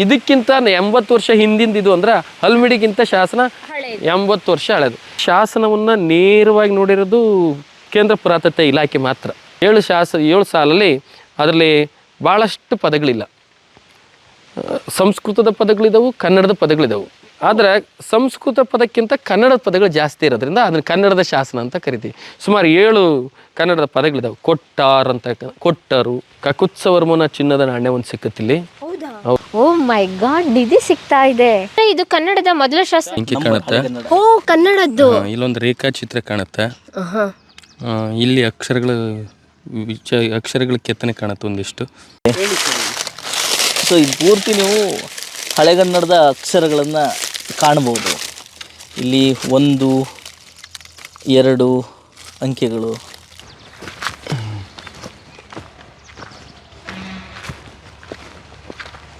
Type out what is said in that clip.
ಇದಕ್ಕಿಂತ ಎಂಬತ್ತು ವರ್ಷ ಹಿಂದಿಂದ ಇದು ಅಂದ್ರೆ ಹಲ್ಮಿಡಿಗಿಂತ ಶಾಸನ ಎಂಬತ್ತು ವರ್ಷ ಹಳೆದು. ಶಾಸನವನ್ನ ನೇರವಾಗಿ ನೋಡಿರೋದು ಕೇಂದ್ರ ಪುರಾತತ್ವ ಇಲಾಖೆ ಮಾತ್ರ. ಏಳು ಶಾಸ ಏಳು ಸಾಲಲ್ಲಿ ಅದರಲ್ಲಿ ಭಾಳಷ್ಟು ಪದಗಳಿಲ್ಲ. ಸಂಸ್ಕೃತದ ಪದಗಳಿದಾವು ಕನ್ನಡದ ಪದಗಳಿದಾವು. ಆದರೆ ಸಂಸ್ಕೃತ ಪದಕ್ಕಿಂತ ಕನ್ನಡದ ಪದಗಳು ಜಾಸ್ತಿ ಇರೋದ್ರಿಂದ ಅದನ್ನು ಕನ್ನಡದ ಶಾಸನ ಅಂತ ಕರಿತೀವಿ. ಸುಮಾರು ಏಳು ಕನ್ನಡದ ಪದಗಳಿದಾವೆ. ಕೊಟ್ಟಾರ್ ಅಂತ ಕೊಟ್ಟರು. ಕಕುತ್ಸವರ್ಮನ ಚಿನ್ನದ ನಾಣ್ಯ ಒಂದು ಸಿಕ್ಕತ್ತಿಲ್ಲಿ ಓ ಮೈ ಗಾಡ್ ನಿಧಿ ಸಿಗ್ತಾ ಇದೆ. ಇದು ಕನ್ನಡದ ಮೊದಲ ಶಾಸ್ತ್ರ. ಕಾಣುತ್ತೆ. ಓ ಕನ್ನಡದ್ದು. ಆ, ಇಲ್ಲೊಂದು ರೇಖಾಚಿತ್ರ ಕಾಣುತ್ತೆ. ಆ, ಇಲ್ಲಿ ಅಕ್ಷರಗಳು ವಿಚ ಅಕ್ಷರಗಳ ಕೆತ್ತನೆ ಕಾಣುತ್ತೆ ಒಂದಿಷ್ಟು. ಸೊ ಇದು ಪೂರ್ತಿ ನೀವು ಹಳೆಗನ್ನಡದ ಅಕ್ಷರಗಳನ್ನು ಕಾಣ್ಬೋದು ಇಲ್ಲಿ ಒಂದು ಎರಡು ಅಂಕೆಗಳು.